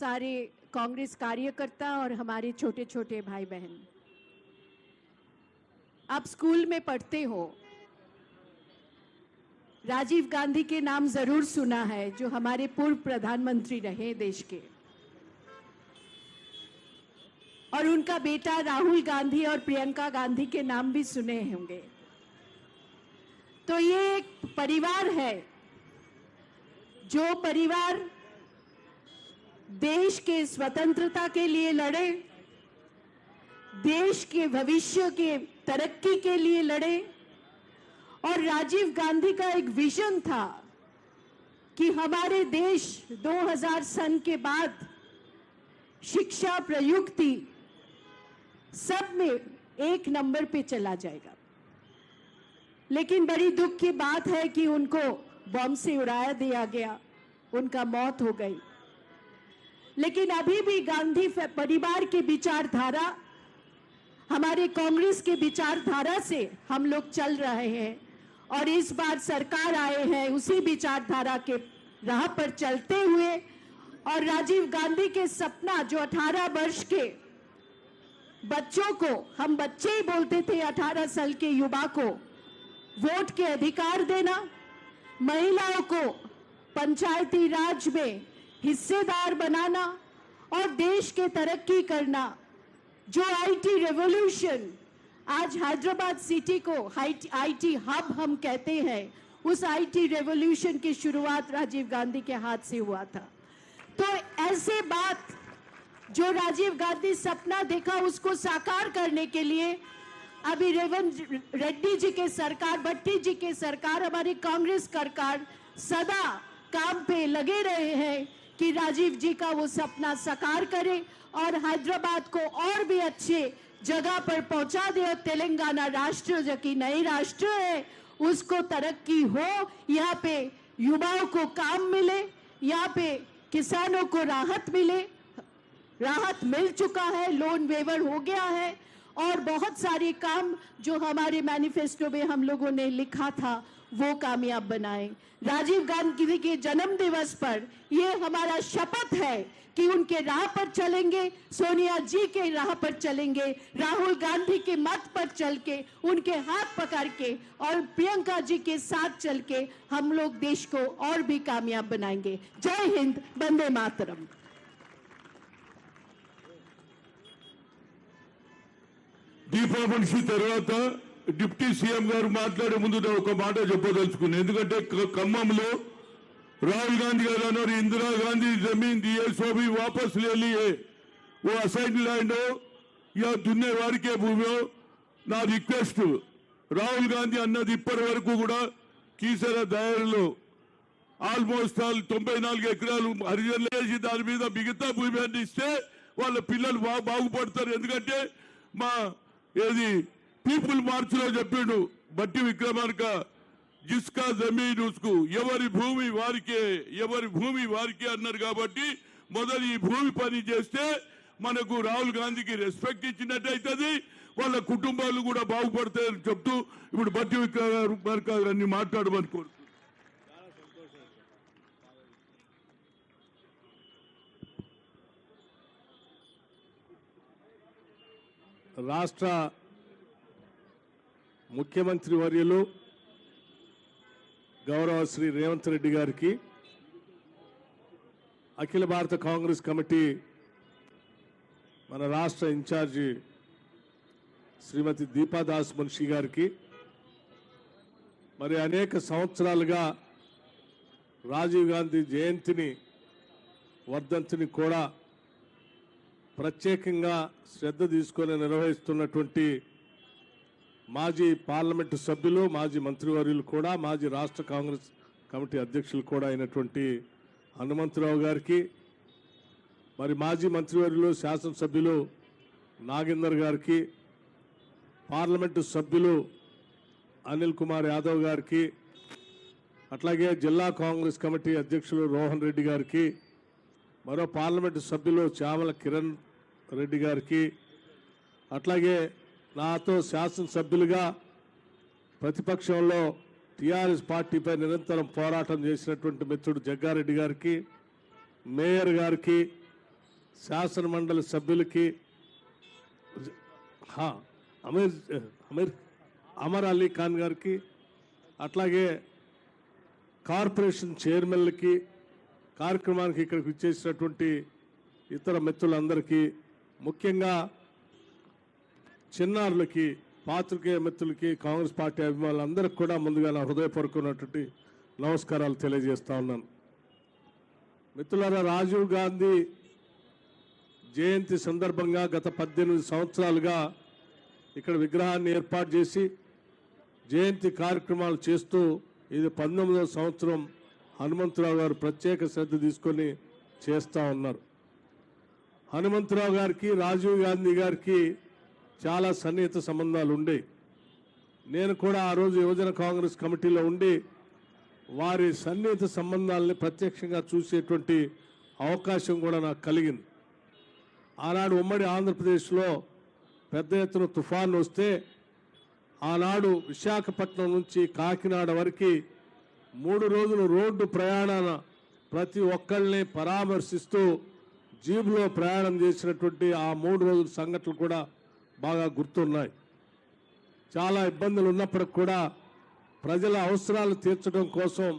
सारे कांग्रेस कार्यकर्ता और हमारे छोटे छोटे भाई बहन आप स्कूल में पढ़ते हो। राजीव गांधी के नाम ज़रूर सुना है, जो हमारे पूर्व प्रधानमंत्री रहे देश के। और उनका बेटा राहुल गांधी और प्रियंका गांधी के नाम भी सुने होंगे। तो ये एक परिवार है, जो परिवार देश के स्वतंत्रता के लिए लड़े, देश के भविष्य के तरक्की के लिए लड़े। और राजीव गांधी का एक विजन था कि हमारे देश 2000 सन के बाद शिक्षा प्रयुक्ति सब में एक नंबर पे चला जाएगा। लेकिन बड़ी दुख की बात है कि उनको बम से उड़ाया दिया गया, उनका मौत हो गई। लेकिन अभी भी गांधी परिवार की विचारधारा, हमारे कांग्रेस के विचारधारा से हम लोग चल रहे हैं और इस बार सरकार आए हैं उसी विचारधारा के राह पर चलते हुए और राजीव गांधी के सपना जो 18 वर्ष के बच्चों को, हम बच्चे ही बोलते थे 18 साल के युवा को, वोट के अधिकार देना, महिलाओं को, पंचायती राज में हिस्सेदार बनाना और देश के तरक्की करना। जो आईटी रेवोल्यूशन आज हैदराबाद सिटी को आईटी हब हम कहते हैं, उस आईटी रेवोल्यूशन की शुरुआत राजीव गांधी के हाथ से हुआ था। तो ऐसे बात जो राजीव गांधी सपना देखा उसको साकार करने के लिए, अभी रेवंत रेड्डी जी के सरकार, भट्टी जी के सरकार, हमारी कांग्रेस सरकार सदा काम पे लगे रहे हैं। कि राजीव जी का वो सपना साकार करे और हैदराबाद को और भी अच्छे जगह पर पहुँचा दे और तेलंगाना राष्ट्र जो कि नई राष्ट्र है, उसको तरक्की हो, यहाँ पे युवाओं को काम मिले, यहाँ पे किसानों को राहत मिले, राहत मिल चुका है लोन वेवर हो गया है, और बहुत सारे काम जो हमारे मैनिफेस्टो में हम लोगों ने लिखा था वो कामयाब बनाए। राजीव गांधी के जन्म दिवस पर ये हमारा शपथ है कि उनके राह पर चलेंगे, सोनिया जी के राह पर चलेंगे, राहुल गांधी के मत पर चल के उनके हाथ पकड़ के और प्रियंका जी के साथ चल के हम लोग देश को और भी कामयाब बनाएँगे। जय हिंद बंदे मातरम। दीपावली तरह డిప్టీ సీఎం గారు మాట్లాడే ముందు ఒక మాట చెప్పదలుచుకున్నాను ఎందుకంటే ఖమ్మంలో రాహుల్ గాంధీ గారు అన్నారు ఇందిరాగాంధీ జమీన్ దియే వాపస్ లేలియే ఓ అసైన్ ల్యాండ్ ఇక దున్నే వారికే భూమి నా రిక్వెస్ట్ రాహుల్ గాంధీ అన్నది ఇప్పటి వరకు కూడా కీసర దయలో ఆల్మోస్ట్ ఆల్ తొంభై నాలుగు ఎకరాలు హరిజనులేసి దాని మీద మిగతా భూమి అన్ని ఇస్తే వాళ్ళ పిల్లలు బాగుపడతారు. ఎందుకంటే మా ఏది పీపుల్ మార్చ్లో చెప్పిండు బట్టి విక్రమార్క జిస్కా జమీన్ ఉస్కు ఎవరి భూమి వారికే ఎవరి భూమి వారికే అన్నారు కాబట్టి మొదలు ఈ భూమి పని చేస్తే మనకు రాహుల్ గాంధీకి రెస్పెక్ట్ ఇచ్చినట్టు అవుతుంది వాళ్ళ కుటుంబాలు కూడా బాగుపడతాయని చెప్తూ ఇప్పుడు బట్టి విక్రమార్క అన్ని మాట్లాడమని కోరుతున్నాను రాష్ట్ర ముఖ్యమంత్రి వర్యులు గౌరవ శ్రీ రేవంత్ రెడ్డి గారికి అఖిల భారత కాంగ్రెస్ కమిటీ మన రాష్ట్ర ఇన్ఛార్జి శ్రీమతి దీపాదాస్ మున్షి గారికి మరి అనేక సంవత్సరాలుగా రాజీవ్ గాంధీ జయంతిని వర్ధంతిని కూడా ప్రత్యేకంగా శ్రద్ధ తీసుకొని నిర్వహిస్తున్నటువంటి మాజీ పార్లమెంటు సభ్యులు మాజీ మంత్రివర్యులు కూడా మాజీ రాష్ట్ర కాంగ్రెస్ కమిటీ అధ్యక్షులు కూడా అయినటువంటి హనుమంతరావు గారికి మరి మాజీ మంత్రివర్యులు శాసనసభ్యులు నాగేందర్ గారికి పార్లమెంటు సభ్యులు అనిల్ కుమార్ యాదవ్ గారికి అట్లాగే జిల్లా కాంగ్రెస్ కమిటీ అధ్యక్షులు రోహన్ రెడ్డి గారికి మరో పార్లమెంటు సభ్యులు చామల కిరణ్ రెడ్డి గారికి అట్లాగే నాతో శాసనసభ్యులుగా ప్రతిపక్షంలో టీఆర్ఎస్ పార్టీపై నిరంతరం పోరాటం చేసినటువంటి మిత్రుడు జగ్గారెడ్డి గారికి మేయర్ గారికి శాసన మండలి సభ్యులకి అమీర్ అమీర్ అమర్ అలీ ఖాన్ గారికి అట్లాగే కార్పొరేషన్ చైర్మన్లకి కార్యక్రమానికి ఇక్కడికి ఇచ్చేసినటువంటి ఇతర మిత్రులందరికీ ముఖ్యంగా చిన్నారులకి పాత్రికేయ మిత్రులకి కాంగ్రెస్ పార్టీ అభిమానులందరికీ కూడా ముందుగా నా హృదయపూర్వకమైనటువంటి నమస్కారాలు తెలియజేస్తా ఉన్నాను. మిత్రులారా రాజీవ్ గాంధీ జయంతి సందర్భంగా గత పద్దెనిమిది సంవత్సరాలుగా ఇక్కడ విగ్రహాన్ని ఏర్పాటు చేసి జయంతి కార్యక్రమాలు చేస్తూ ఇది పంతొమ్మిదవ సంవత్సరం హనుమంతరావు గారు ప్రత్యేక శ్రద్ధ తీసుకొని చేస్తూ ఉన్నారు. హనుమంతరావు గారికి రాజీవ్ గాంధీ గారికి చాలా సన్నిహిత సంబంధాలు ఉండే. నేను కూడా ఆ రోజు యువజన కాంగ్రెస్ కమిటీలో ఉండి వారి సన్నిహిత సంబంధాలని ప్రత్యక్షంగా చూసేటువంటి అవకాశం కూడా నాకు కలిగింది. ఆనాడు ఉమ్మడి ఆంధ్రప్రదేశ్లో పెద్ద ఎత్తున తుఫాను వస్తే ఆనాడు విశాఖపట్నం నుంచి కాకినాడ వరకు మూడు రోజులు రోడ్డు ప్రయాణాన ప్రతి ఒక్కళ్ళని పరామర్శిస్తూ జీబులో ప్రయాణం చేసినటువంటి ఆ మూడు రోజుల సంఘటనలు కూడా బాగా గుర్తున్నాయి. చాలా ఇబ్బందులు ఉన్నప్పటికి కూడా ప్రజల అవసరాలు తీర్చడం కోసం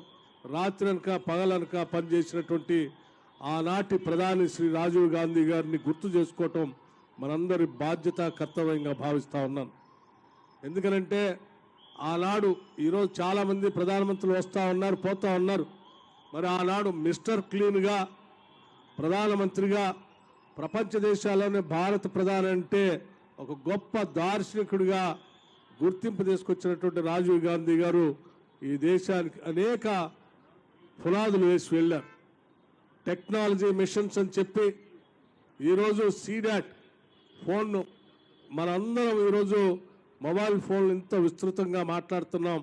రాత్రనక పగలనక పనిచేసినటువంటి ఆనాటి ప్రధాని శ్రీ రాజీవ్ గాంధీ గారిని గుర్తు చేసుకోవటం మనందరి బాధ్యత కర్తవ్యంగా భావిస్తూ ఉన్నాను. ఎందుకనంటే ఆనాడు ఈరోజు చాలామంది ప్రధానమంత్రులు వస్తూ ఉన్నారు పోతూ ఉన్నారు. మరి ఆనాడు మిస్టర్ క్లీన్గా ప్రధానమంత్రిగా ప్రపంచ దేశాల్లోనే భారత ప్రధాని అంటే ఒక గొప్ప దార్శనికుడిగా గుర్తింపు తీసుకొచ్చినటువంటి రాజీవ్ గాంధీ గారు ఈ దేశానికి అనేక పునాదులు వేసి వెళ్ళారు. టెక్నాలజీ మిషన్స్ అని చెప్పి ఈరోజు సీడాట్ ఫోన్ను మనందరం ఈరోజు మొబైల్ ఫోన్లు ఇంత విస్తృతంగా మాట్లాడుతున్నాం.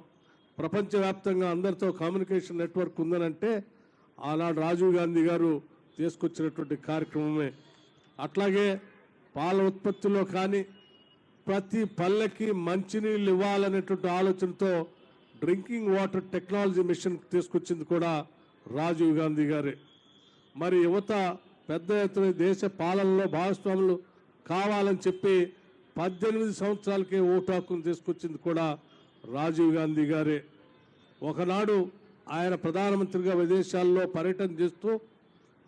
ప్రపంచవ్యాప్తంగా అందరితో కమ్యూనికేషన్ నెట్వర్క్ ఉందనంటే ఆనాడు రాజీవ్ గాంధీ గారు తీసుకొచ్చినటువంటి కార్యక్రమమే. అట్లాగే పాల ఉత్పత్తిలో కానీ ప్రతి పల్లెకి మంచినీళ్ళు ఇవ్వాలనేటువంటి ఆలోచనతో డ్రింకింగ్ వాటర్ టెక్నాలజీ మిషన్ తీసుకొచ్చింది కూడా రాజీవ్ గాంధీ గారే. మరి యువత పెద్ద ఎత్తున దేశ పాలనలో భాగస్వాములు కావాలని చెప్పి పద్దెనిమిది సంవత్సరాలకే ఓటు హక్కును తీసుకొచ్చింది కూడా రాజీవ్ గాంధీ గారే. ఒకనాడు ఆయన ప్రధానమంత్రిగా విదేశాల్లో పర్యటన చేస్తూ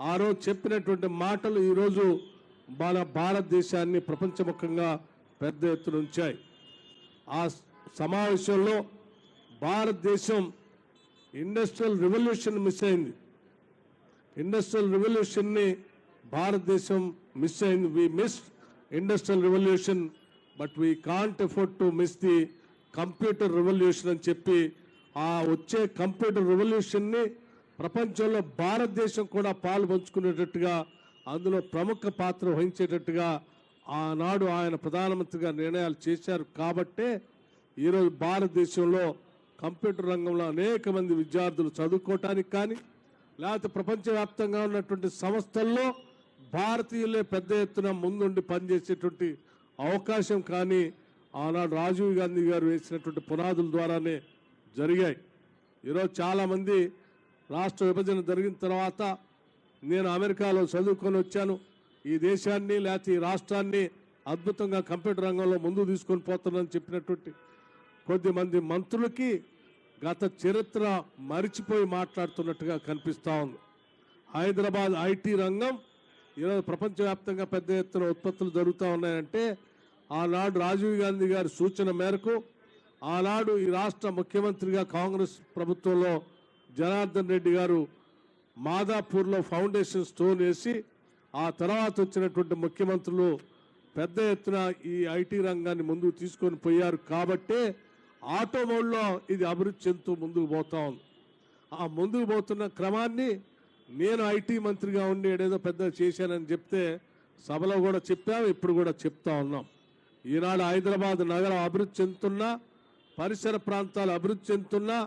ఆ రోజు చెప్పినటువంటి మాటలు ఈరోజు మన భారతదేశాన్ని ప్రపంచముఖంగా పెద్ద ఎత్తున ఉంచాయి. ఆ సమావేశంలో భారతదేశం ఇండస్ట్రియల్ రెవల్యూషన్ మిస్ అయింది. ఇండస్ట్రియల్ రెవల్యూషన్ని భారతదేశం మిస్ అయింది. We miss industrial revolution but we can't afford to miss the computer revolution అని చెప్పి ఆ వచ్చే కంప్యూటర్ రెవల్యూషన్ని ప్రపంచంలో భారతదేశం కూడా పాలు పంచుకునేటట్టుగా అందులో ప్రముఖ పాత్ర వహించేటట్టుగా ఆనాడు ఆయన ప్రధానమంత్రిగా నిర్ణయాలు చేశారు. కాబట్టే ఈరోజు భారతదేశంలో కంప్యూటర్ రంగంలో అనేక మంది విద్యార్థులు చదువుకోవటానికి కానీ లేకపోతే ప్రపంచవ్యాప్తంగా ఉన్నటువంటి సంస్థల్లో భారతీయులే పెద్ద ఎత్తున ముందుండి పనిచేసేటువంటి అవకాశం కానీ ఆనాడు రాజీవ్ గాంధీ గారు వేసినటువంటి పునాదుల ద్వారానే జరిగాయి. ఈరోజు చాలామంది రాష్ట్ర విభజన జరిగిన తర్వాత నేను అమెరికాలో చదువుకొని వచ్చాను. ఈ దేశాన్ని లేకపోతే ఈ రాష్ట్రాన్ని అద్భుతంగా కంప్యూటర్ రంగంలో ముందు తీసుకొని పోతున్నానని చెప్పినటువంటి కొద్దిమంది మంత్రులకి గత చరిత్ర మరిచిపోయి మాట్లాడుతున్నట్టుగా కనిపిస్తా ఉంది. హైదరాబాద్ ఐటీ రంగం ఈరోజు ప్రపంచవ్యాప్తంగా పెద్ద ఎత్తున ఉత్పత్తులు జరుగుతూ ఉన్నాయంటే ఆనాడు రాజీవ్ గాంధీ గారి సూచన మేరకు ఆనాడు ఈ రాష్ట్ర ముఖ్యమంత్రిగా కాంగ్రెస్ ప్రభుత్వంలో జనార్దన్ రెడ్డి గారు మాదాపూర్లో ఫౌండేషన్ స్టోన్ వేసి ఆ తర్వాత వచ్చినటువంటి ముఖ్యమంత్రులు పెద్ద ఎత్తున ఈ ఐటీ రంగాన్ని ముందుకు తీసుకొని పోయారు కాబట్టే ఆటోమోడ్లో ఇది అభివృద్ధి చెందుతూ ముందుకు పోతా ఉంది. ఆ ముందుకు పోతున్న క్రమాన్ని నేను ఐటీ మంత్రిగా ఉండి ఏదేదో పెద్ద చేశానని చెప్తే సభలో కూడా చెప్పాము ఇప్పుడు కూడా చెప్తా ఉన్నాం. ఈనాడు హైదరాబాద్ నగరం అభివృద్ధి చెందుతున్నా పరిసర ప్రాంతాలు అభివృద్ధి చెందుతున్నా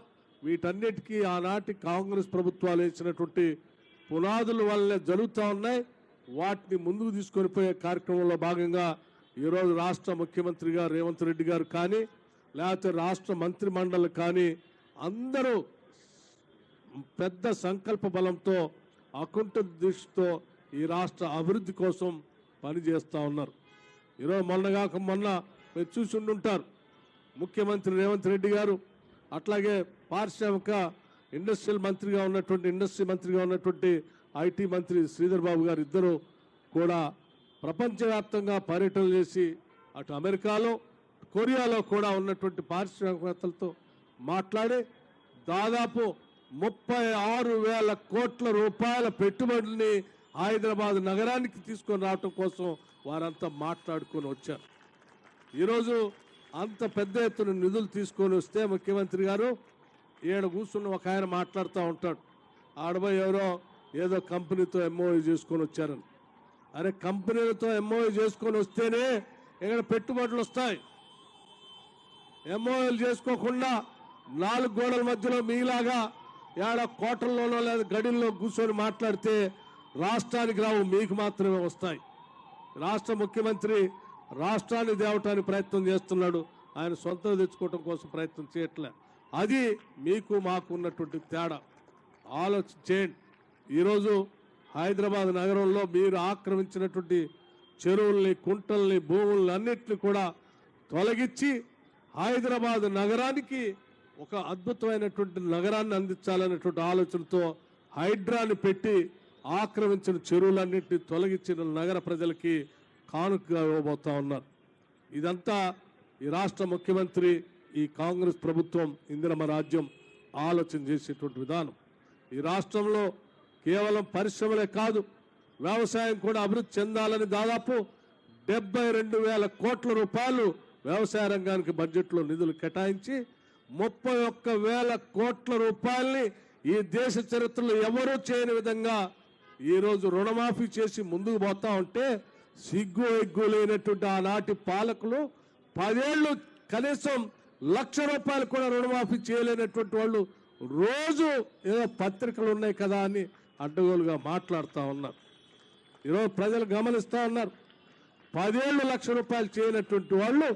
వీటన్నిటికీ ఆనాటి కాంగ్రెస్ ప్రభుత్వాలు వేసినటువంటి పునాదుల వల్లనే జరుగుతూ ఉన్నాయి. వాటిని ముందుకు తీసుకొని పోయే కార్యక్రమంలో భాగంగా ఈరోజు రాష్ట్ర ముఖ్యమంత్రిగా రేవంత్ రెడ్డి గారు కానీ లేకపోతే రాష్ట్ర మంత్రి మండలి కానీ అందరూ పెద్ద సంకల్ప బలంతో అకుంఠ దృష్టితో ఈ రాష్ట్ర అభివృద్ధి కోసం పనిచేస్తూ ఉన్నారు. ఈరోజు మొన్నగాక మొన్న మీరు చూసి ఉండుంటారు. ముఖ్యమంత్రి రేవంత్ రెడ్డి గారు అట్లాగే పారిశ్రామిక ఇండస్ట్రియల్ మంత్రిగా ఉన్నటువంటి ఇండస్ట్రీ మంత్రిగా ఉన్నటువంటి ఐటీ మంత్రి శ్రీధర్ బాబు గారు ఇద్దరు కూడా ప్రపంచవ్యాప్తంగా పర్యటన చేసి అటు అమెరికాలో కొరియాలో కూడా ఉన్నటువంటి పారిశ్రామికవేత్తలతో మాట్లాడి దాదాపు ముప్పై ఆరు వేల కోట్ల రూపాయల పెట్టుబడుల్ని హైదరాబాద్ నగరానికి తీసుకొని రావటం కోసం వారంతా మాట్లాడుకొని వచ్చారు. ఈరోజు అంత పెద్ద ఎత్తున నిధులు తీసుకొని వస్తే ముఖ్యమంత్రి గారు ఈడ కూర్చున్న ఒక ఆయన మాట్లాడుతూ ఉంటాడు. ఆడబోయి ఎవరో ఏదో కంపెనీతో ఎంఓయూ చేసుకొని వచ్చారని. అరే కంపెనీలతో ఎంఓయూ చేసుకొని వస్తేనే ఇక్కడ పెట్టుబడులు వస్తాయి. ఎంఓఎల్ చేసుకోకుండా నాలుగు గోడల మధ్యలో మీలాగా ఏడ కోటల్లోనో లేదా గడిల్లో కూర్చొని మాట్లాడితే రాష్ట్రానికి రావు మీకు మాత్రమే వస్తాయి. రాష్ట్ర ముఖ్యమంత్రి రాష్ట్రాన్ని దేవటానికి ప్రయత్నం చేస్తున్నాడు. ఆయన సొంతం తెచ్చుకోవటం కోసం ప్రయత్నం చేయట్లే. అది మీకు మాకు ఉన్నటువంటి తేడా. ఆలోచన చేయండి. ఈరోజు హైదరాబాద్ నగరంలో మీరు ఆక్రమించినటువంటి చెరువుల్ని కుంటల్ని భూముల్ని అన్నిటిని కూడా తొలగించి హైదరాబాద్ నగరానికి ఒక అద్భుతమైనటువంటి నగరాన్ని అందించాలనేటువంటి ఆలోచనతో హైడ్రాని పెట్టి ఆక్రమించిన చెరువులన్నింటినీ తొలగించిన నగర ప్రజలకి కానుకగా ఇవ్వబోతా ఉన్నారు. ఇదంతా ఈ రాష్ట్ర ముఖ్యమంత్రి ఈ కాంగ్రెస్ ప్రభుత్వం ఇందిరమ రాజ్యం ఆలోచన చేసేటువంటి విధానం. ఈ రాష్ట్రంలో కేవలం పరిశ్రమలే కాదు వ్యవసాయం కూడా అభివృద్ధి చెందాలని దాదాపు డెబ్బై రెండు వేల కోట్ల రూపాయలు వ్యవసాయ రంగానికి బడ్జెట్లో నిధులు కేటాయించి ముప్పై ఒక్క వేల కోట్ల రూపాయల్ని ఈ దేశ చరిత్రలో ఎవరూ చేయని విధంగా ఈరోజు రుణమాఫీ చేసి ముందుకు పోతా ఉంటే సిగ్గు ఎగ్గు లేనటువంటి ఆనాటి పాలకులు పదేళ్ళు కనీసం లక్ష రూపాయలు కూడా రుణమాఫీ చేయలేనటువంటి వాళ్ళు రోజు ఏదో పత్రికలు ఉన్నాయి కదా అని అడ్డగోలుగా మాట్లాడుతూ ఉన్నారు. ఈరోజు ప్రజలు గమనిస్తూ ఉన్నారు. పదేళ్ళు లక్ష రూపాయలు చేయనటువంటి వాళ్ళు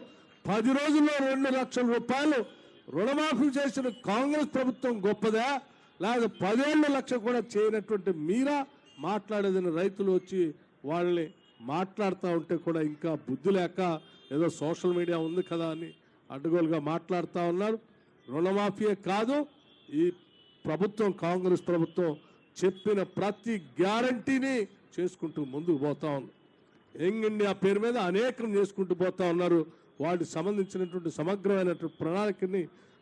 పది రోజుల్లో రెండు లక్షల రూపాయలు రుణమాఫీ చేసిన కాంగ్రెస్ ప్రభుత్వం గొప్పదా? లేదా పదేళ్ళు లక్ష కూడా చేయనటువంటి మీరా? మాట్లాడేదని రైతులు వచ్చి వాళ్ళని మాట్లాడుతూ ఉంటే కూడా ఇంకా బుద్ధి లేక ఏదో సోషల్ మీడియా ఉంది కదా అని అడ్డగోలుగా మాట్లాడుతూ ఉన్నారు. రుణమాఫీయే కాదు ఈ ప్రభుత్వం కాంగ్రెస్ ప్రభుత్వం చెప్పిన ప్రతి గ్యారంటీని చేసుకుంటూ ముందుకు పోతా ఉంది. యంగ్ ఇండియా పేరు మీద అనేకం చేసుకుంటూ పోతా ఉన్నారు. వాటికి సంబంధించినటువంటి సమగ్రమైనటువంటి ప్రణాళికని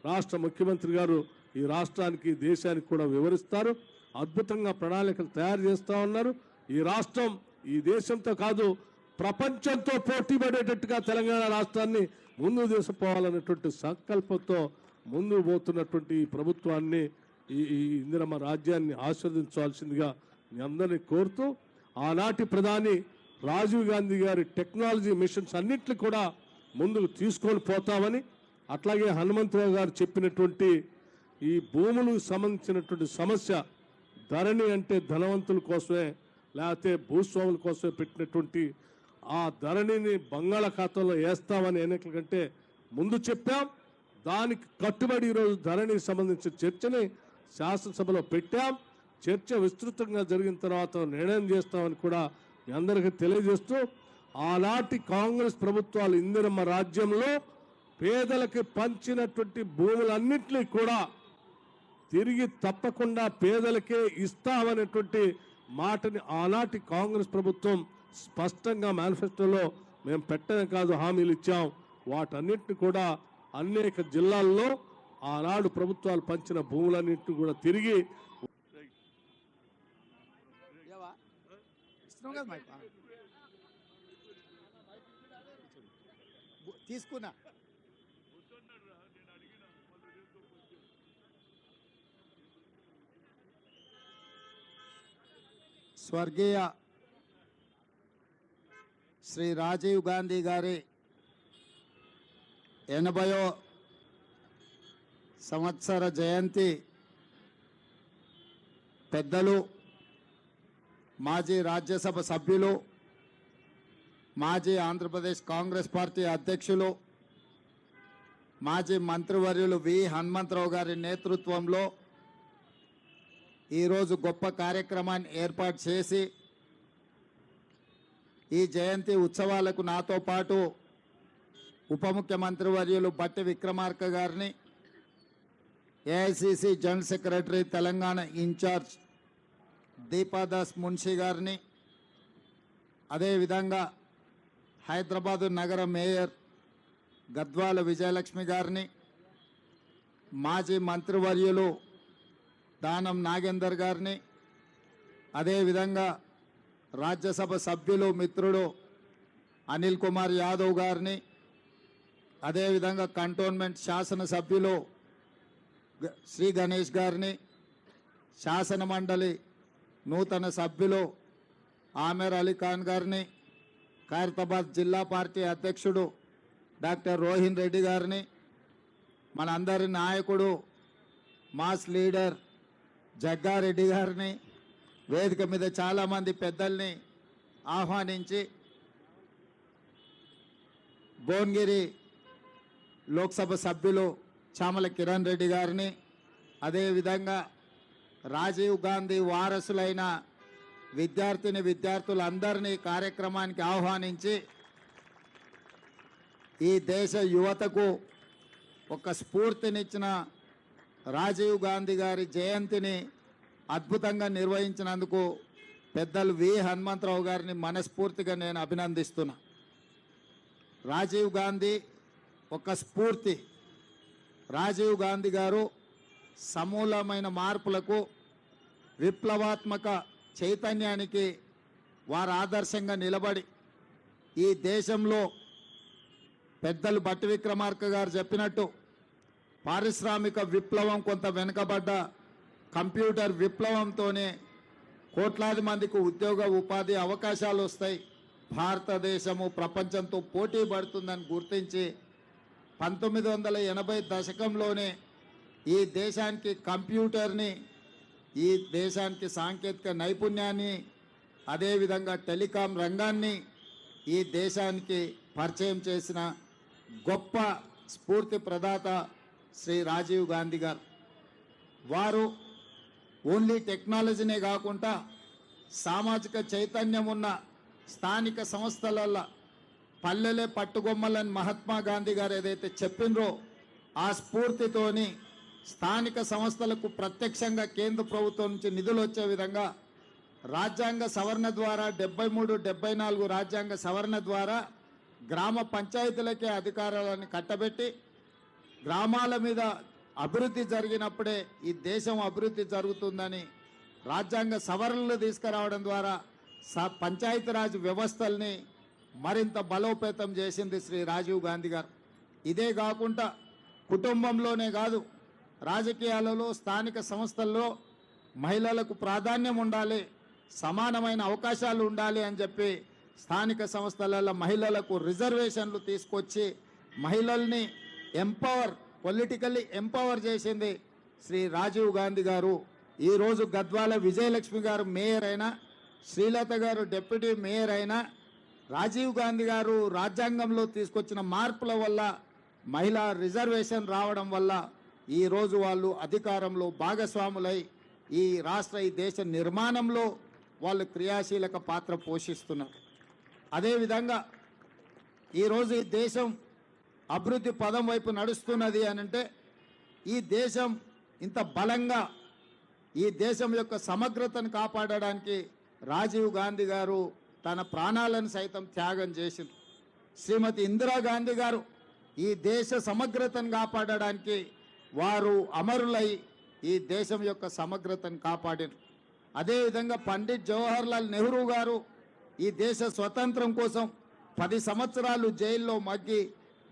రాష్ట్ర ముఖ్యమంత్రి గారు ఈ రాష్ట్రానికి దేశానికి కూడా వివరిస్తారు. అద్భుతంగా ప్రణాళికలు తయారు చేస్తూ ఉన్నారు. ఈ రాష్ట్రం ఈ దేశంతో కాదు ప్రపంచంతో పోటీ పడేటట్టుగా తెలంగాణ రాష్ట్రాన్ని ముందు తీసుకుపోవాలన్నటువంటి సంకల్పంతో ముందుకు పోతున్నటువంటి ఈ ప్రభుత్వాన్ని ఈ ఈ ఇందిరమ్మ రాజ్యాన్ని ఆస్వాదించాల్సిందిగా మీ అందరినీ కోరుతూ ఆనాటి ప్రధాని రాజీవ్ గాంధీ గారి టెక్నాలజీ మిషన్స్ అన్నింటినీ కూడా ముందుకు తీసుకొని పోతామని అట్లాగే హనుమంతరావు గారు చెప్పినటువంటి ఈ భూములకు సంబంధించినటువంటి సమస్య ధరణి అంటే ధనవంతుల కోసమే లేకపోతే భూస్వాముల కోసమే పెట్టినటువంటి ఆ ధరణిని బంగాళాఖాతంలో వేస్తామని ఎన్నికల కంటే ముందు చెప్పాం. దానికి కట్టుబడి ఈరోజు ధరణికి సంబంధించిన చర్చని శాసనసభలో పెట్టాం. చర్చ విస్తృతంగా జరిగిన తర్వాత నిర్ణయం చేస్తామని కూడా మీ అందరికీ తెలియజేస్తూ ఆనాటి కాంగ్రెస్ ప్రభుత్వాలు ఇందిరమ్మ రాజ్యంలో పేదలకి పంచినటువంటి భూములన్నింటినీ కూడా తిరిగి తప్పకుండా పేదలకే ఇస్తామనేటువంటి మాటని ఆనాటి కాంగ్రెస్ ప్రభుత్వం స్పష్టంగా మేనిఫెస్టోలో మేము పెట్టడం కాదు హామీలు ఇచ్చాం. వాటన్నిటిని కూడా అనేక జిల్లాల్లో ఆనాడు ప్రభుత్వాలు పంచిన భూములన్నింటినీ కూడా తిరిగి తీసుకున్నా. స్వర్గీయ శ్రీ రాజీవ్ గాంధీ గారి ఎనభయో సంవత్సర జయంతి పెద్దలు మాజీ రాజ్యసభ సభ్యులు మాజీ ఆంధ్రప్రదేశ్ కాంగ్రెస్ పార్టీ అధ్యక్షులు మాజీ మంత్రివర్యులు వి. హనుమంతరావు గారి నేతృత్వంలో ఈరోజు గొప్ప కార్యక్రమాన్ని ఏర్పాటు చేసి ఈ జయంతి ఉత్సవాలకు నాతో పాటు ఉప ముఖ్యమంత్రి వర్యులు బట్టి విక్రమార్క గారిని AICC general secretary Telangana in charge Deepa Das Munshi గారిని అదేవిధంగా హైదరాబాదు నగర మేయర్ గద్వాల విజయలక్ష్మి గారిని మాజీ మంత్రివర్యులు దానం నాగేందర్ గారిని అదేవిధంగా రాజ్యసభ సభ్యులు మిత్రుడు అనిల్ కుమార్ యాదవ్ గారిని అదేవిధంగా కంటోన్మెంట్ శాసనసభ్యులు గ- శ్రీ గణేష్ గారిని శాసన మండలి నూతన సభ్యులు ఆమెర్ అలీ ఖాన్ గారిని ఖైరతాబాద్ జిల్లా పార్టీ అధ్యక్షుడు డాక్టర్ రోహిన్ రెడ్డి గారిని మనందరి నాయకుడు మాస్ లీడర్ జగ్గారెడ్డి గారిని వేదిక మీద చాలామంది పెద్దల్ని ఆహ్వానించి భువనగిరి లోక్సభ సభ్యులు చామల కిరణ్ రెడ్డి గారిని అదేవిధంగా రాజీవ్ గాంధీ వారసులైన విద్యార్థిని విద్యార్థులందరినీ కార్యక్రమానికి ఆహ్వానించి ఈ దేశ యువతకు ఒక స్ఫూర్తినిచ్చిన రాజీవ్ గాంధీ గారి జయంతిని అద్భుతంగా నిర్వహించినందుకు పెద్దలు వి. హనుమంతరావు గారిని మనస్ఫూర్తిగా నేను అభినందిస్తున్నా. రాజీవ్ గాంధీ ఒక స్ఫూర్తి. రాజీవ్ గాంధీ గారు సమూలమైన మార్పులకు విప్లవాత్మక చైతన్యానికి వారు ఆదర్శంగా నిలబడి ఈ దేశంలో పెద్దలు బట్టి విక్రమార్క గారు చెప్పినట్టు పారిశ్రామిక విప్లవం కొంత వెనుకబడ్డ కంప్యూటర్ విప్లవంతోనే కోట్లాది మందికి ఉద్యోగ ఉపాధి అవకాశాలు వస్తాయి. భారతదేశము ప్రపంచంతో పోటీ పడుతుందని గుర్తించి పంతొమ్మిది వందల ఎనభై దశకంలోనే ఈ దేశానికి కంప్యూటర్ని ఈ దేశానికి సాంకేతిక నైపుణ్యాన్ని అదేవిధంగా టెలికాం రంగాన్ని ఈ దేశానికి పరిచయం చేసిన గొప్ప స్ఫూర్తి ప్రదాత శ్రీ రాజీవ్ గాంధీ గారు. వారు ఓన్లీ టెక్నాలజీనే కాకుండా సామాజిక చైతన్యం ఉన్న స్థానిక సంస్థలల్లో పల్లెలే పట్టుగొమ్మలని మహాత్మా గాంధీ గారు ఏదైతే చెప్పినరో ఆ స్ఫూర్తితోని స్థానిక సంస్థలకు ప్రత్యక్షంగా కేంద్ర ప్రభుత్వం నుంచి నిధులు వచ్చే విధంగా రాజ్యాంగ సవరణ ద్వారా డెబ్బై మూడు డెబ్బై నాలుగు రాజ్యాంగ సవరణ ద్వారా గ్రామ పంచాయతీలకే అధికారాలను కట్టబెట్టి గ్రామాల మీద అభివృద్ధి జరిగినప్పుడే ఈ దేశం అభివృద్ధి జరుగుతుందని రాజ్యాంగ సవరణలు తీసుకురావడం ద్వారా స పంచాయతీరాజ్ వ్యవస్థల్ని మరింత బలోపేతం చేసింది శ్రీ రాజీవ్ గాంధీ గారు. ఇదే కాకుండా కుటుంబంలోనే కాదు రాజకీయాలలో స్థానిక సంస్థల్లో మహిళలకు ప్రాధాన్యం ఉండాలి సమానమైన అవకాశాలు ఉండాలి అని చెప్పి స్థానిక సంస్థలలో మహిళలకు రిజర్వేషన్లు తీసుకొచ్చి మహిళల్ని ఎంపవర్ పొలిటికల్లీ ఎంపవర్ చేసింది శ్రీ రాజీవ్ గాంధీ గారు. ఈరోజు గద్వాల విజయలక్ష్మి గారు మేయర్ అయినా శ్రీలత గారు డిప్యూటీ మేయర్ అయినా రాజీవ్ గాంధీ గారు రాజ్యాంగంలో తీసుకొచ్చిన మార్పుల వల్ల మహిళా రిజర్వేషన్ రావడం వల్ల ఈరోజు వాళ్ళు అధికారంలో భాగస్వాములై ఈ రాష్ట్ర ఈ దేశ నిర్మాణంలో వాళ్ళు క్రియాశీలక పాత్ర పోషిస్తున్నారు. అదేవిధంగా ఈరోజు ఈ దేశం అభివృద్ధి పదం వైపు నడుస్తున్నది అని అంటే ఈ దేశం ఇంత బలంగా ఈ దేశం యొక్క సమగ్రతను కాపాడడానికి రాజీవ్ గాంధీ గారు తన ప్రాణాలను సైతం త్యాగం చేసింది శ్రీమతి ఇందిరాగాంధీ గారు ఈ దేశ సమగ్రతను కాపాడడానికి వారు అమరులై ఈ దేశం యొక్క సమగ్రతను కాపాడారు. అదేవిధంగా పండిట్ జవహర్లాల్ నెహ్రూ గారు ఈ దేశ స్వతంత్రం కోసం పది సంవత్సరాలు జైల్లో మగ్గి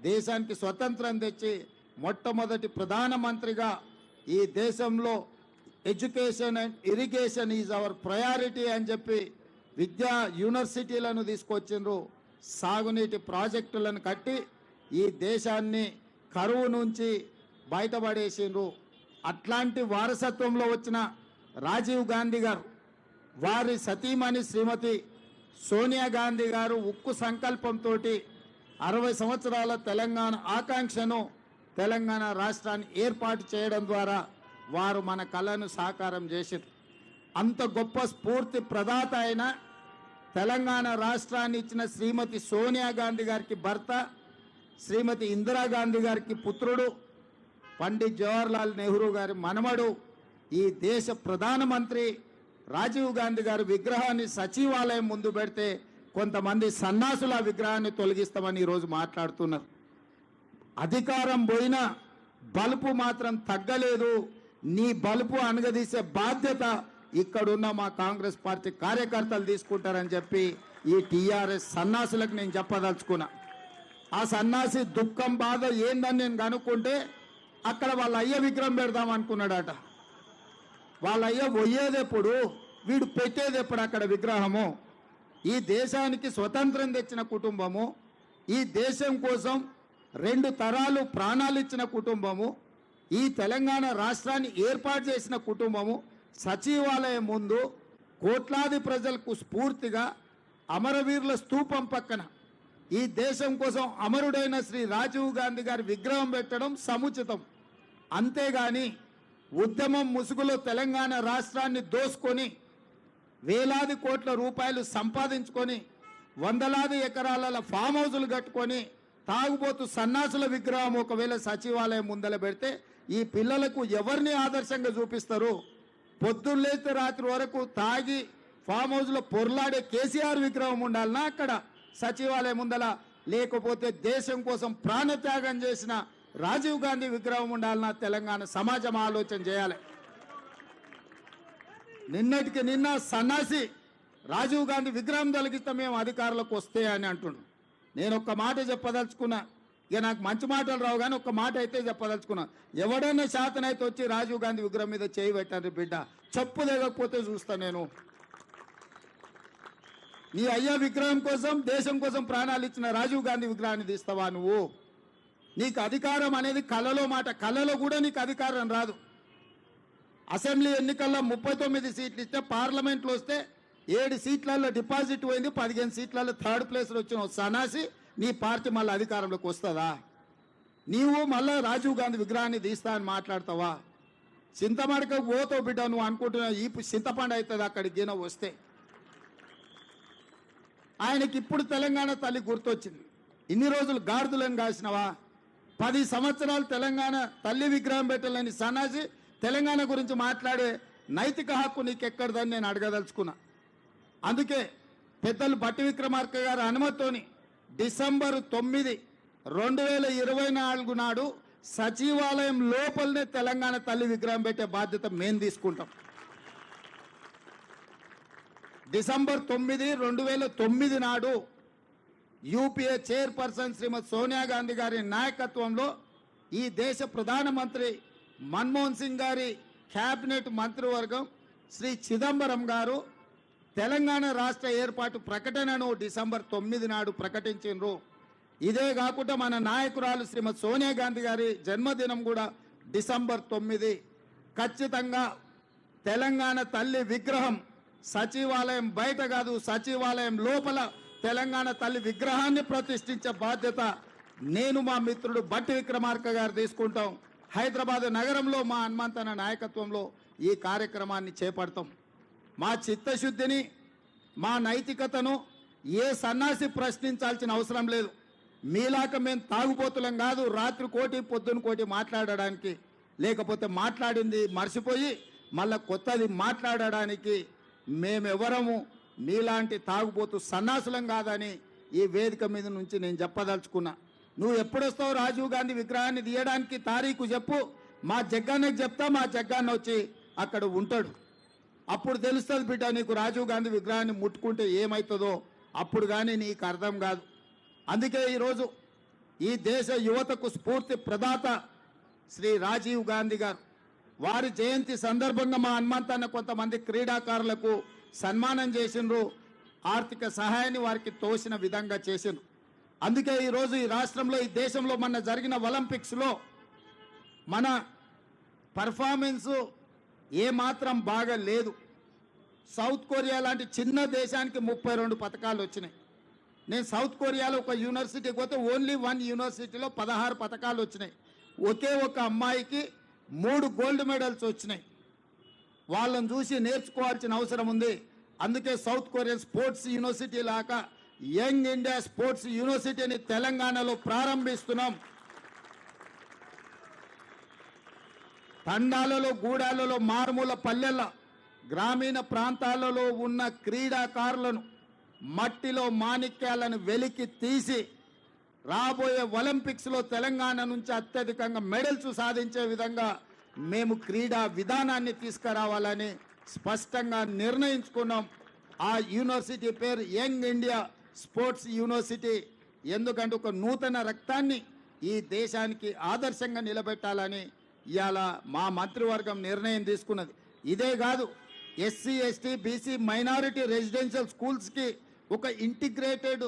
దేశానికి స్వతంత్రం తెచ్చి మొట్టమొదటి ప్రధానమంత్రిగా ఈ దేశంలో education and irrigation is our priority అని చెప్పి విద్యా యూనివర్సిటీలను తీసుకొచ్చిండ్రు. సాగునీటి ప్రాజెక్టులను కట్టి ఈ దేశాన్ని కరువు నుంచి బయటపడేసిండ్రు. అట్లాంటి వారసత్వంలో వచ్చిన రాజీవ్ గాంధీ గారు వారి సతీమణి శ్రీమతి సోనియా గాంధీ గారు ఉక్కు సంకల్పంతో అరవై సంవత్సరాల తెలంగాణ ఆకాంక్షను తెలంగాణ రాష్ట్రాన్ని ఏర్పాటు చేయడం ద్వారా వారు మన కళను సాకారం చేశారు. అంత గొప్ప స్ఫూర్తి ప్రదాత అయిన తెలంగాణ రాష్ట్రాన్ని ఇచ్చిన శ్రీమతి సోనియా గాంధీ గారికి భర్త శ్రీమతి ఇందిరాగాంధీ గారికి పుత్రుడు పండిత్ జవహర్లాల్ నెహ్రూ గారి మనమడు ఈ దేశ ప్రధానమంత్రి రాజీవ్ గాంధీ గారి విగ్రహాన్ని సచివాలయం ముందు పెడితే కొంతమంది సన్నాసుల విగ్రహాన్ని తొలగిస్తామని ఈరోజు మాట్లాడుతున్నారు. అధికారం పోయినా బలుపు మాత్రం తగ్గలేదు. నీ బలుపు అనగదీసే బాధ్యత ఇక్కడున్న మా కాంగ్రెస్ పార్టీ కార్యకర్తలు తీసుకుంటారని చెప్పి ఈ టీఆర్ఎస్ సన్నాసులకు నేను చెప్పదలుచుకున్నా. ఆ సన్నాసి దుఃఖం బాధ ఏందని నేను కనుక్కుంటే అక్కడ వాళ్ళ అయ్య విగ్రహం పెడదాం అనుకున్నాడట. వాళ్ళ అయ్య పోయేదెప్పుడు వీడు పెట్టేది ఎప్పుడు అక్కడ విగ్రహము? ఈ దేశానికి స్వతంత్రం తెచ్చిన కుటుంబము ఈ దేశం కోసం రెండు తరాలు ప్రాణాలు ఇచ్చిన కుటుంబము ఈ తెలంగాణ రాష్ట్రాన్ని ఏర్పాటు చేసిన కుటుంబము సచివాలయం ముందు కోట్లాది ప్రజలకు స్ఫూర్తిగా అమరవీరుల స్తూపం పక్కన. ఈ దేశం కోసం అమరుడైన శ్రీ రాజీవ్ గాంధీ గారి విగ్రహం పెట్టడం సముచితం. అంతేగాని ఉద్యమం ముసుగులో తెలంగాణ రాష్ట్రాన్ని దోసుకొని వేలాది కోట్ల రూపాయలు సంపాదించుకొని వందలాది ఎకరాల ఫామ్ హౌజులు కట్టుకొని తాగుబోతు సన్నాసుల విగ్రహం ఒకవేళ సచివాలయం ముందల పెడితే ఈ పిల్లలకు ఎవరిని ఆదర్శంగా చూపిస్తారు? పొద్దున్న రాత్రి వరకు తాగి ఫామ్ హౌస్లో పొర్లాడే కేసీఆర్ విగ్రహం ఉండాలనా అక్కడ? సచివాలయం ముందల. లేకపోతే దేశం కోసం ప్రాణత్యాగం చేసిన రాజీవ్ గాంధీ విగ్రహం ఉండాలన్నా తెలంగాణ సమాజం ఆలోచన చేయాలి. నిన్నటికి నిన్న సన్నాసి రాజీవ్ గాంధీ విగ్రహం తొలగిస్తే మేము అధికారులకు వస్తే అని అంటుండు. నేను ఒక్క మాట చెప్పదలుచుకున్నా. ఇక నాకు మంచి మాటలు రావు కానీ ఒక్క మాట అయితే చెప్పదలుచుకున్నా. ఎవడైనా శాతనైతే వచ్చి రాజీవ్ గాంధీ విగ్రహం మీద చేయి పెట్టండి బిడ్డ. చెప్పు లేకపోతే చూస్తా నేను. నీ అయ్యా విగ్రహం కోసం దేశం కోసం ప్రాణాలు ఇచ్చిన రాజీవ్ గాంధీ విగ్రహాన్ని తీస్తావా నువ్వు? నీకు అధికారం అనేది కళలో మాట. కళలో కూడా నీకు అధికారం రాదు. అసెంబ్లీ ఎన్నికల్లో ముప్పై తొమ్మిది సీట్లు ఇస్తే పార్లమెంట్లో వస్తే ఏడు సీట్లలో డిపాజిట్ పోయింది పదిహేను సీట్లలో థర్డ్ ప్లేస్లో వచ్చిన సనాసి నీ పార్టీ మళ్ళీ అధికారంలోకి వస్తుందా? నీవు మళ్ళీ రాజీవ్ గాంధీ విగ్రహాన్ని తీస్తా అని మాట్లాడతావా? చింతమడక ఓతో బిడ్డ నువ్వు అనుకుంటున్నావు ఈ చింతపండు అవుతుంది అక్కడికి గిన వస్తే. ఆయనకి ఇప్పుడు తెలంగాణ తల్లి గుర్తొచ్చింది. ఇన్ని రోజులు గాడిదలను కాసినవా? పది సంవత్సరాలు తెలంగాణ తల్లి విగ్రహం పెట్టలేని సన్నాసి తెలంగాణ గురించి మాట్లాడే నైతిక హక్కు నీకెక్కడదని నేను అడగదలుచుకున్నా. అందుకే పెద్దలు భట్టి విక్రమార్క గారి అనుమతితోని డిసెంబర్ తొమ్మిది రెండు వేల ఇరవై నాలుగు నాడు సచివాలయం లోపలనే తెలంగాణ తల్లి విగ్రహం పెట్టే బాధ్యత మేము తీసుకుంటాం. డిసెంబర్ తొమ్మిది రెండు వేల తొమ్మిది నాడు యూపీఏ చైర్పర్సన్ శ్రీమతి సోనియా గాంధీ గారి నాయకత్వంలో ఈ దేశ ప్రధానమంత్రి మన్మోహన్ సింగ్ గారి క్యాబినెట్ మంత్రివర్గం శ్రీ చిదంబరం గారు తెలంగాణ రాష్ట్ర ఏర్పాటు ప్రకటనను డిసెంబర్ తొమ్మిది నాడు ప్రకటించారు ఇదే కాకుండా మన నాయకురాలు శ్రీమతి సోనియా గాంధీ గారి జన్మదినం కూడా డిసెంబర్ తొమ్మిది. ఖచ్చితంగా తెలంగాణ తల్లి విగ్రహం సచివాలయం బయట కాదు సచివాలయం లోపల తెలంగాణ తల్లి విగ్రహాన్ని ప్రతిష్ఠించే బాధ్యత నేను మా మిత్రుడు బట్టి విక్రమార్క గారు తీసుకుంటాం. హైదరాబాద్ నగరంలో మా హనుమంతన నాయకత్వంలో ఈ కార్యక్రమాన్ని చేపడతాం. మా చిత్తశుద్ధిని మా నైతికతను ఏ సన్నాసి ప్రశ్నించాల్సిన అవసరం లేదు. మీలాక మేము తాగుబోతులం కాదు రాత్రి కోటి పొద్దున కోటి మాట్లాడడానికి. లేకపోతే మాట్లాడింది మర్చిపోయి మళ్ళా కొత్తది మాట్లాడడానికి మేమెవరము మీలాంటి తాగుబోతు సన్నాసులం కాదని ఈ వేదిక మీద నుంచి నేను చెప్పదలుచుకున్నా. నువ్వు ఎప్పుడొస్తావు రాజీవ్ గాంధీ విగ్రహాన్ని తీయడానికి తారీఖు చెప్పు. మా జగ్గాన్నకి చెప్తా మా జగ్గాన్న వచ్చి అక్కడ ఉంటాడు. అప్పుడు తెలుస్తుంది బిడ్డ నీకు రాజీవ్ గాంధీ విగ్రహాన్ని ముట్టుకుంటే ఏమవుతుందో అప్పుడు కానీ నీకు అర్థం కాదు. అందుకే ఈరోజు ఈ దేశ యువతకు స్ఫూర్తి ప్రదాత శ్రీ రాజీవ్ గాంధీ గారు. వారి జయంతి సందర్భంగా మా హనుమంతన్న కొంతమంది క్రీడాకారులకు సన్మానం చేసిండ్రు. ఆర్థిక సహాయాన్ని వారికి తోసిన విధంగా చేసిండ్రు. అందుకే ఈరోజు ఈ రాష్ట్రంలో ఈ దేశంలో మన జరిగిన ఒలింపిక్స్లో మన పర్ఫార్మెన్సు ఏమాత్రం బాగా లేదు సౌత్ కొరియా లాంటి చిన్న దేశానికి ముప్పై రెండు పథకాలు వచ్చినాయి. నేను సౌత్ కొరియాలో ఒక యూనివర్సిటీకి పోతే ఓన్లీ వన్ యూనివర్సిటీలో పదహారు పథకాలు వచ్చినాయి. ఒకే ఒక అమ్మాయికి మూడు గోల్డ్ మెడల్స్ వచ్చినాయి. వాళ్ళని చూసి నేర్చుకోవాల్సిన అవసరం ఉంది. అందుకే సౌత్ కొరియన్ స్పోర్ట్స్ యూనివర్సిటీ లాగా యంగ్ ఇండియా స్పోర్ట్స్ యూనివర్సిటీని తెలంగాణలో ప్రారంభిస్తున్నాం. తండాలలో గూడాలలో మారుమూల పల్లెల గ్రామీణ ప్రాంతాలలో ఉన్న క్రీడాకారులను మట్టిలో మాణిక్యాలను వెలికి తీసి రాబోయే ఒలింపిక్స్లో తెలంగాణ నుంచి అత్యధికంగా మెడల్స్ సాధించే విధంగా మేము క్రీడా విధానాన్ని తీసుకురావాలని స్పష్టంగా నిర్ణయించుకున్నాం. ఆ యూనివర్సిటీ పేరు యంగ్ ఇండియా స్పోర్ట్స్ యూనివర్సిటీ ఎందుకంటే ఒక నూతన రక్తాన్ని ఈ దేశానికి ఆదర్శంగా నిలబెట్టాలని ఇవాళ మా మంత్రివర్గం నిర్ణయం తీసుకున్నది. ఇదే కాదు SC ST BC minority residential స్కూల్స్కి ఒక ఇంటిగ్రేటెడ్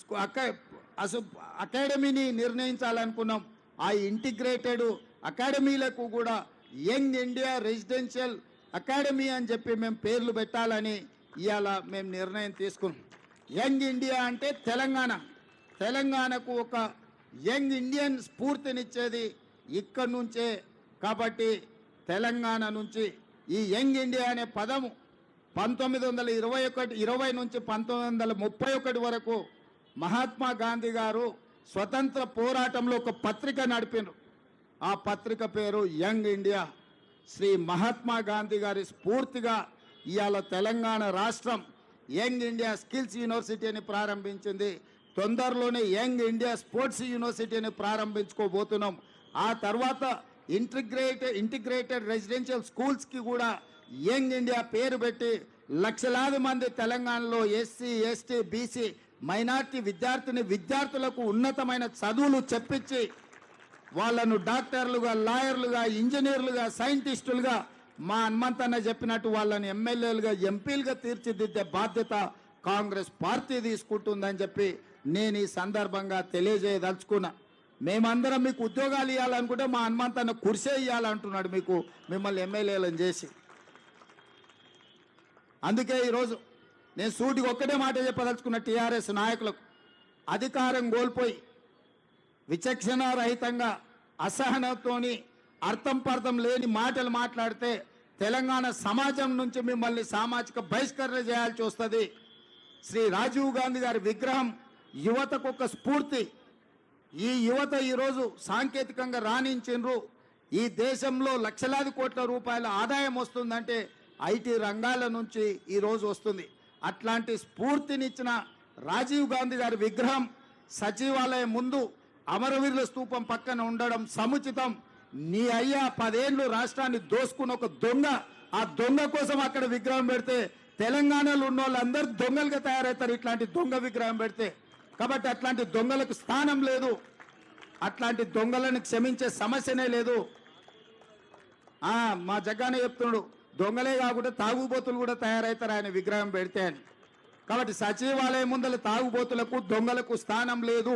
స్కూ- అసలు అకాడమీని నిర్ణయించాలనుకున్నాం. ఆ ఇంటిగ్రేటెడ్ అకాడమీలకు కూడా యంగ్ ఇండియా రెసిడెన్షియల్ అకాడమీ అని చెప్పి మేము పేర్లు పెట్టాలని ఇవాళ మేము నిర్ణయం తీసుకున్నాం. యంగ్ ఇండియా అంటే తెలంగాణ. తెలంగాణకు ఒక యంగ్ ఇండియన్ స్ఫూర్తినిచ్చేది ఇక్కడి నుంచే కాబట్టి తెలంగాణ నుంచి ఈ యంగ్ ఇండియా అనే పదము పంతొమ్మిది వందల ఇరవై ఒకటి ఇరవై నుంచి పంతొమ్మిది వందల ముప్పై ఒకటి వరకు మహాత్మా గాంధీ గారు స్వతంత్ర పోరాటంలో ఒక పత్రిక నడిపినారు. ఆ పత్రిక పేరు యంగ్ ఇండియా. శ్రీ మహాత్మా గాంధీ గారి స్ఫూర్తిగా ఇవాళ తెలంగాణ రాష్ట్రం యంగ్ ఇండియా స్కిల్స్ యూనివర్సిటీని ప్రారంభించింది. తొందరలోనే యంగ్ ఇండియా స్పోర్ట్స్ యూనివర్సిటీని ప్రారంభించుకోబోతున్నాం. ఆ తర్వాత ఇంటిగ్రేటెడ్ ఇంటిగ్రేటెడ్ రెసిడెన్షియల్ స్కూల్స్కి కూడా యంగ్ ఇండియా పేరు పెట్టి లక్షలాది మంది తెలంగాణలో ఎస్సీ ఎస్టీ బీసీ మైనార్టీ విద్యార్థిని విద్యార్థులకు ఉన్నతమైన చదువులు చెప్పించి వాళ్ళను డాక్టర్లుగా లాయర్లుగా ఇంజనీర్లుగా సైంటిస్టులుగా మా హనుమంతన్న చెప్పినట్టు వాళ్ళని ఎమ్మెల్యేలుగా ఎంపీలుగా తీర్చిదిద్దే బాధ్యత కాంగ్రెస్ పార్టీ తీసుకుంటుందని చెప్పి నేను ఈ సందర్భంగా తెలియజేయదలుచుకున్నా. మేమందరం మీకు ఉద్యోగాలు ఇవ్వాలనుకుంటే మా హనుమంతన్న కుర్సే ఇవ్వాలంటున్నాడు మీకు మిమ్మల్ని ఎమ్మెల్యేలను చేసి. అందుకే ఈరోజు నేను సూటికి ఒక్కటే మాట చెప్పదలుచుకున్న టీఆర్ఎస్ నాయకులకు అధికారం కోల్పోయి విచక్షణ రహితంగా అసహనంతోని అర్థం పర్థం లేని మాటలు మాట్లాడితే తెలంగాణ సమాజం నుంచి మిమ్మల్ని సామాజిక బహిష్కరణ చేయాల్సి వస్తుంది. శ్రీ రాజీవ్ గాంధీ గారి విగ్రహం యువతకు ఒక స్ఫూర్తి. ఈ యువత ఈరోజు సాంకేతికంగా రాణించిండ్రు. ఈ దేశంలో లక్షలాది కోట్ల రూపాయల ఆదాయం వస్తుందంటే ఐటీ రంగాల నుంచి ఈ రోజు వస్తుంది. అట్లాంటి స్ఫూర్తినిచ్చిన రాజీవ్ గాంధీ గారి విగ్రహం సచివాలయం ముందు అమరవీరుల స్తూపం పక్కన ఉండడం సముచితం. నీ అయ్యా పదేళ్ళు రాష్ట్రాన్ని దోసుకున్న ఒక దొంగ ఆ దొంగ కోసం అక్కడ విగ్రహం పెడితే తెలంగాణలో ఉన్న వాళ్ళందరూ దొంగలుగా తయారవుతారు ఇట్లాంటి దొంగ విగ్రహం పెడితే. కాబట్టి అట్లాంటి దొంగలకు స్థానం లేదు. అట్లాంటి దొంగలను క్షమించే సమస్యనే లేదు. ఆ మా జగ్గానే చెప్తున్నాడు దొంగలే కాకుండా తాగుబోతులు కూడా తయారవుతారు ఆయన విగ్రహం పెడితే అని. కాబట్టి సచివాలయం ముందల తాగుబోతులకు దొంగలకు స్థానం లేదు.